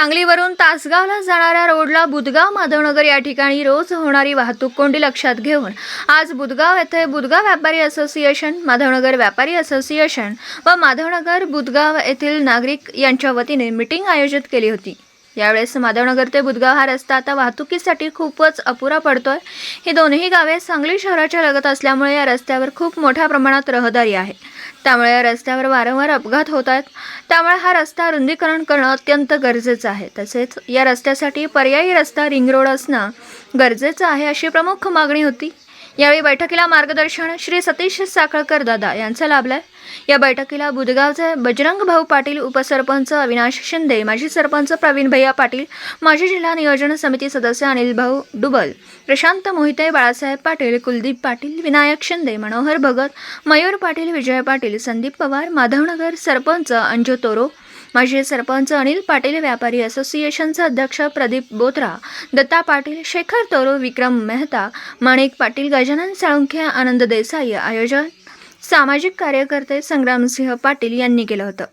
सांगलीवरून तासगावला जाणाऱ्या रोडला बुदगाव माधवनगर या ठिकाणी रोज होणारी वाहतूक कोंडी लक्षात घेऊन आज बुदगाव येथे बुदगाव व्यापारी असोसिएशन माधवनगर व्यापारी असोसिएशन व माधवनगर बुदगाव येथील नागरिक यांच्या वतीने मिटिंग आयोजित केली होती. यावेळेस माधवनगर ते बुदगाव हा रस्ता आता वाहतुकीसाठी खूपच अपुरा पडतोय. ही दोन्ही गावे सांगली शहराच्या लगत असल्यामुळे या रस्त्यावर खूप मोठ्या प्रमाणात रहदारी आहे. त्यामुळे या रस्त्यावर वारंवार अपघात होत आहेत. त्यामुळे हा रस्ता रुंदीकरण करणं अत्यंत गरजेचं आहे. तसेच या रस्त्यासाठी पर्यायी रस्ता रिंग रोड असणं गरजेचं आहे अशी प्रमुख मागणी होती. यावेळी बैठकीला मार्गदर्शन श्री सतीश साखळकर दादा यांचं लाभलंय या बैठकीला बुदगावचे बजरंग भाऊ पाटील उपसरपंच अविनाश शिंदे माजी सरपंच प्रवीण भैया पाटील माजी जिल्हा नियोजन समिती सदस्य अनिल भाऊ डुबल प्रशांत मोहिते बाळासाहेब पाटील कुलदीप पाटील विनायक शिंदे मनोहर भगत मयूर पाटील विजय पाटील संदीप पवार माधवनगर सरपंच अंजू तोरो माजी सरपंच अनिल पाटील व्यापारी असोसिएशनचे अध्यक्ष प्रदीप बोत्रा दत्ता पाटील शेखर तोरो विक्रम मेहता माणिक पाटील गजानन साळुंखे आनंद देसाई आयोजन सामाजिक कार्यकर्ते संग्रामसिंह पाटील यांनी केलं होतं.